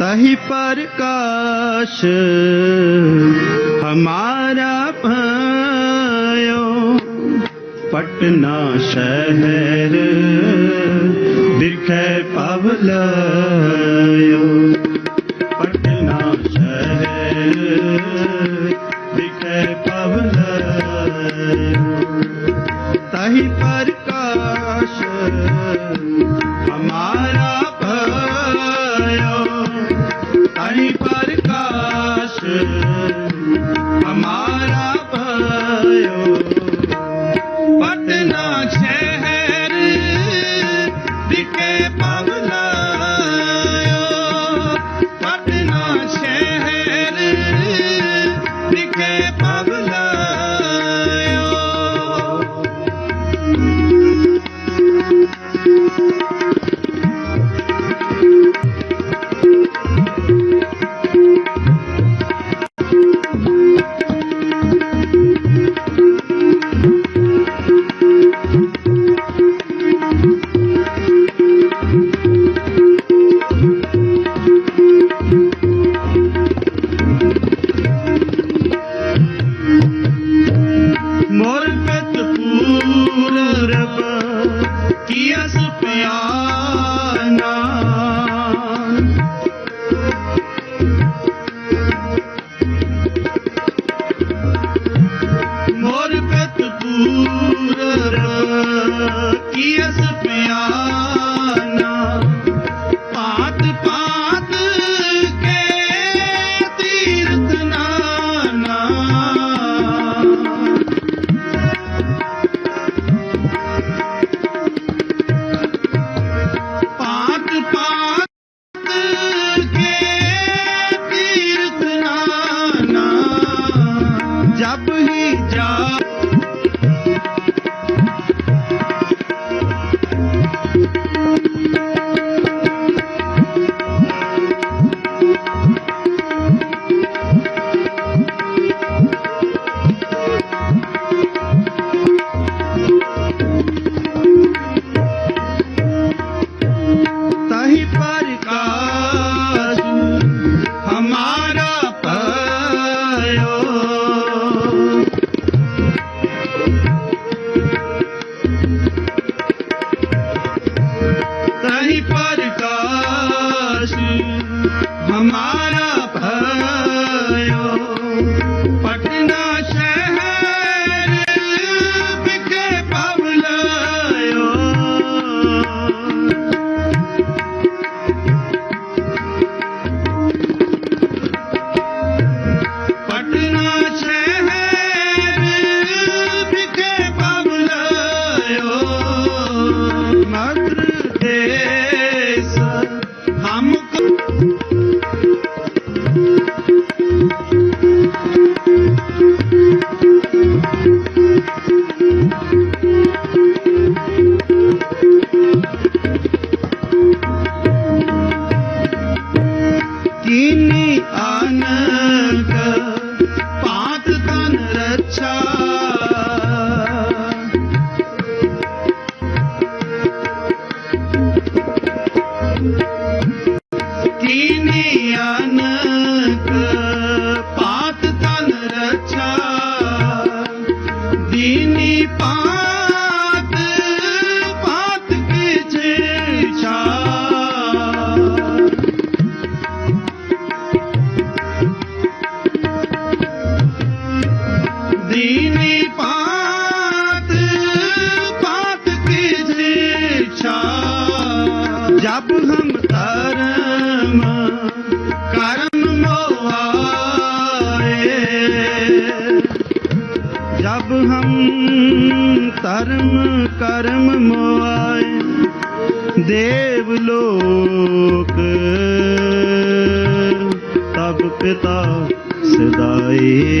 तहि प्रकाश हमारा भयो पटना शहर दिख पवलायो पटना शहर दिख पवलायो तहि प्रकाश मोर पे तूर रब किया सो प्यार ਰੱਬ ਹੀ ਜਾਣ ਧਰਮ ਕਰਮ ਮੋਆਏ ਦੇਵ ਲੋਕ। ਤਬ ਪਿਤਾ ਸਦਾਏ।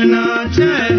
कृष्ण